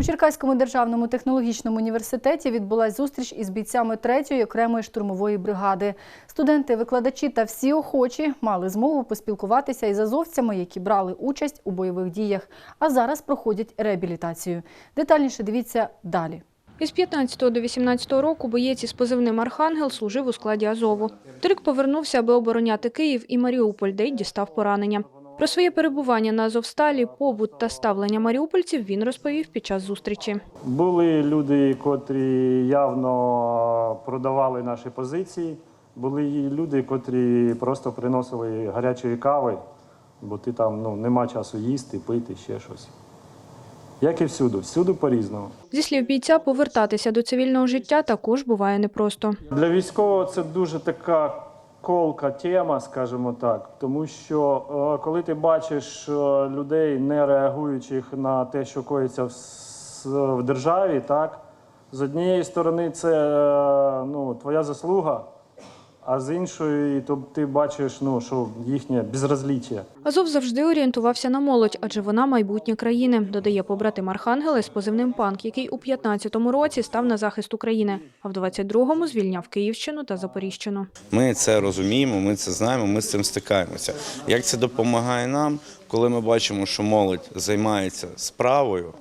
У Черкаському державному технологічному університеті відбулася зустріч із бійцями 3-ї окремої штурмової бригади. Студенти, викладачі та всі охочі мали змогу поспілкуватися із азовцями, які брали участь у бойових діях, а зараз проходять реабілітацію. Детальніше дивіться далі. Із 15 до 18 року боєць із позивним «Архангел» служив у складі Азову. Торік повернувся, аби обороняти Київ і Маріуполь, де й дістав поранення. Про своє перебування на Азовсталі, побут та ставлення маріупольців він розповів під час зустрічі. Були люди, котрі явно продавали наші позиції. Були люди, котрі просто приносили гарячої кави, бо ти там ну, нема часу їсти, пити, ще щось. Як і всюди, всюди по-різному. Зі слів бійця, повертатися до цивільного життя також буває непросто. Для військового це дуже така колка тема, скажімо так. Тому що е, коли ти бачиш е, людей, не реагуючих на те, що коїться в, в державі, так з однієї сторони, це е, ну, твоя заслуга, а з іншої, то ти бачиш, ну, що їхнє безразліччя. Азов завжди орієнтувався на молодь, адже вона майбутнє країни, додає побратим Архангела з позивним «Панк», який у 15-му році став на захист України, а в 22-му звільняв Київщину та Запоріжчину. Ми це розуміємо, ми це знаємо, ми з цим стикаємося. Як це допомагає нам, коли ми бачимо, що молодь займається справою,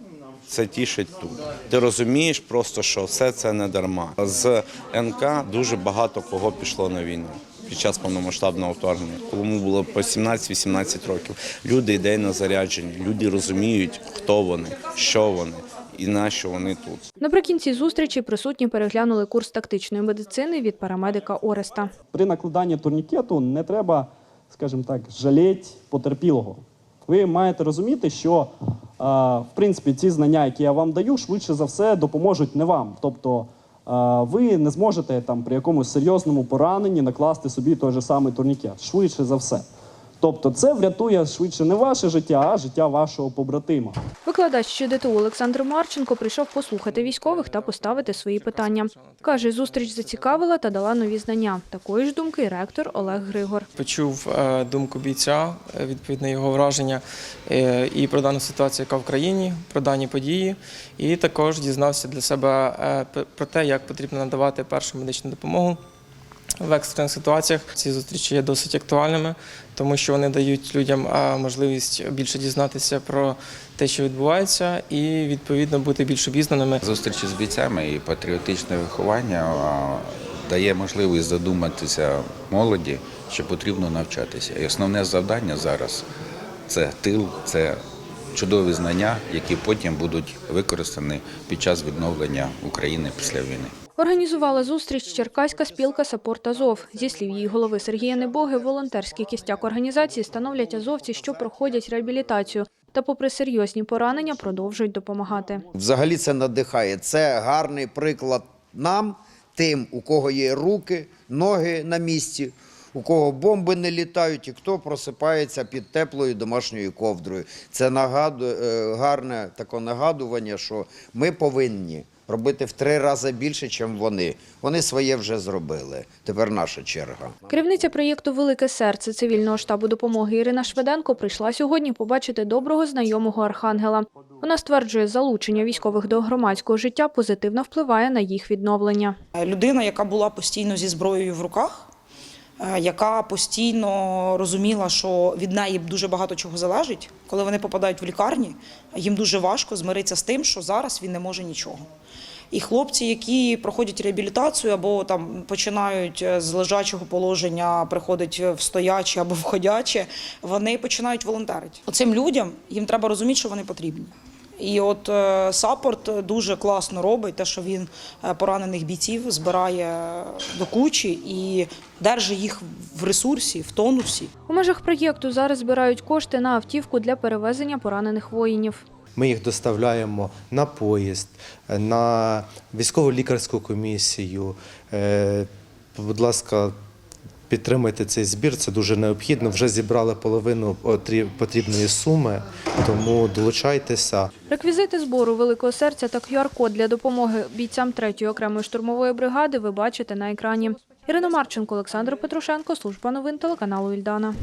це тішить тут. Ти розумієш просто, що все це не дарма. З НК дуже багато кого пішло на війну. Під час повномасштабного вторгнення, кому було по 17-18 років. Люди ідейно заряджені, люди розуміють, хто вони, що вони і на що вони тут. Наприкінці зустрічі присутні переглянули курс тактичної медицини від парамедика Ореста. При накладанні турнікету не треба, скажімо так, жаліти потерпілого. Ви маєте розуміти, що в принципі ці знання, які я вам даю, швидше за все допоможуть не вам. Тобто ви не зможете там при якомусь серйозному пораненні накласти собі той же самий турнікет. Швидше за все. Тобто, це врятує швидше не ваше життя, а життя вашого побратима. Викладач ЩДТУ Олександр Марченко прийшов послухати військових та поставити свої питання. Каже, зустріч зацікавила та дала нові знання. Такої ж думки ректор Олег Григор. почув е, думку бійця, е, відповідно його враження е, і про дану ситуацію, яка в країні, про дані події, і також дізнався для себе про те, як потрібно надавати першу медичну допомогу. В екстрених ситуаціях ці зустрічі є досить актуальними, тому що вони дають людям можливість більше дізнатися про те, що відбувається, і відповідно бути більш обізнаними. Зустрічі з бійцями і патріотичне виховання дає можливість задуматися молоді, що потрібно навчатися. І основне завдання зараз це тил, це чудові знання, які потім будуть використані під час відновлення України після війни. Організувала зустріч Черкаська спілка «Саппорт Азов». Зі слів її голови Сергія Небоги, волонтерський кістяк організації становлять азовці, що проходять реабілітацію. Та, попри серйозні поранення, продовжують допомагати. Взагалі це надихає. Це гарний приклад нам, тим, у кого є руки, ноги на місці, у кого бомби не літають, і хто просипається під теплою домашньою ковдрою. Це нагаду, е, гарне таке нагадування, що ми повинні робити в три рази більше, ніж вони. Вони своє вже зробили. Тепер наша черга. Керівниця проєкту Велике серце цивільного штабу допомоги Ірина Шведенко прийшла сьогодні побачити доброго знайомого архангела. Вона стверджує, залучення військових до громадського життя позитивно впливає на їх відновлення. людина, яка була постійно зі зброєю в руках, яка постійно розуміла, що від неї дуже багато чого залежить. Коли вони попадають в лікарні, їм дуже важко змиритися з тим, що зараз він не може нічого. І хлопці, які проходять реабілітацію або там починають е, з лежачого положення, приходять в стояче або в ходяче, вони починають волонтерити. Оцим людям їм треба розуміти, що вони потрібні. І от е, саппорт дуже класно робить те, що він е, поранених бійців збирає до кучі і держить їх в ресурсі, в тонусі. У межах проєкту зараз збирають кошти на автівку для перевезення поранених воїнів. Ми їх доставляємо на поїзд, на військово лікарську комісію. Е, Будь ласка, підтримайте цей збір, це дуже необхідно. Вже зібрали половину потріб- потрібної суми, тому долучайтеся. Реквізити збору великого серця та QR-код для допомоги бійцям 3-ї окремої штурмової бригади ви бачите на екрані. Ірина Марченко, Олександр Петрушенко, служба новин телеканалу Ільдана.